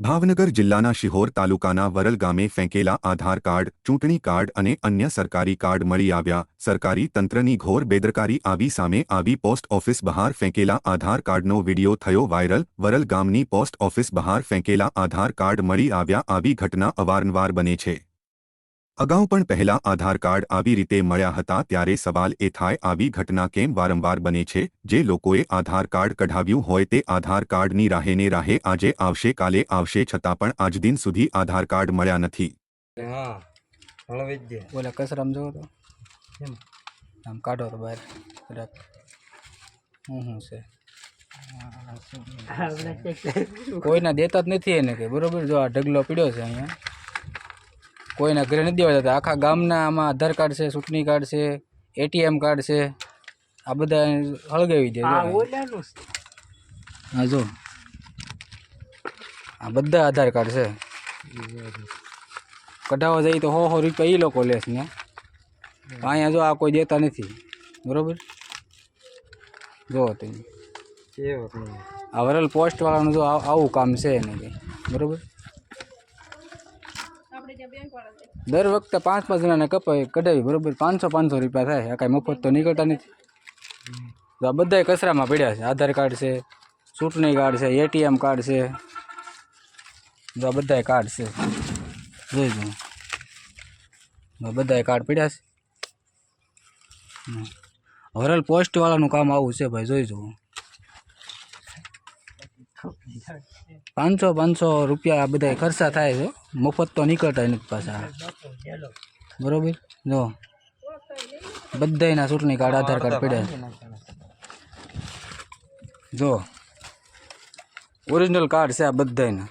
ભાવનગર જિલ્લાના શિહોર તાલુકાના વરલ ગામે ફેંકેલા આધાર કાર્ડ, ચૂંટણી કાર્ડ અને અન્ય સરકારી કાર્ડ મળી આવ્યા. સરકારી તંત્રની ઘોર બેદરકારી આવી સામે આવી પોસ્ટ ઓફિસ બહાર ફેંકેલા આધાર કાર્ડનો વિડિયો થયો વાયરલ. વરલ ગામની પોસ્ટ ઓફિસ બહાર ફેંકેલા આધાર કાર્ડ મળી આવ્યા. આવી ઘટના અવારનવાર બને છે. અગાઉ પણ પહેલા આધાર કાર્ડ આવી રીતે મળ્યા હતા ત્યારે સવાલ એ થાય આવી ઘટના કેમ વારંવાર બને છે? જે લોકોએ આધાર કાર્ડ કઢાવ્યું હોય તે આધાર કાર્ડની રાહેને રાહે આજે આવશે કાલે આવશે છતાં પણ આજ દિન સુધી આધાર કાર્ડ મળ્યા નથી. હા હળો વૈદ્ય બોલે કચરામાં જોવો તો? કેમ? આમ કાઢો તો બહાર જરાક હું શું? છે કોઈના દેતા જ નથી એને કે બરોબર જો આ ઢગલો પીડ્યો છે અહીંયા. કોઈના ઘરે નથી દેવા જતા. આખા ગામના આમાં આધાર કાર્ડ છે ચૂંટણી કાર્ડ છે એટીએમ કાર્ડ છે. આ બધા હળગાવી દે. હા જો. આ બધા આધાર કાર્ડ છે. કઢાવવા જઈએ તો હો હો રૂપિયા એ લોકો લેશ ને. અહીંયા જો આ કોઈ દેતા નથી. બરોબર? જો તમે. આ વરલ પોસ્ટવાળાનું જો આવું કામ છે એને બરોબર? દર વખતે પાંચ પાંચ જણાને કપાય કઢાવી, બરોબર? પાંચસો પાંચસો રૂપિયા થાય. આ કાંઈ મફત તો નીકળતા નથી. તો આ બધાય કચરામાં પડ્યા છે. આધાર કાર્ડ છે, ચૂંટણી કાર્ડ છે, એટીએમ કાર્ડ છે. જો આ બધાય કાર્ડ છે. જોઈ જો આ બધાય કાર્ડ પડ્યા છે. હરલ પોસ્ટવાળાનું કામ આવું છે ભાઈ, જોઈ જુઓ. પાંચસો પાંચસો રૂપિયા આ બધા ખર્ચા થાય છે. મફત તો નીકળતા નથી પાછા. બરોબર? જો. બધાયના ચૂંટણી કાર્ડ આધાર કાર્ડ પડ્યા. છે. જો. ઓરિજિનલ કાર્ડ છે આ બધાયના.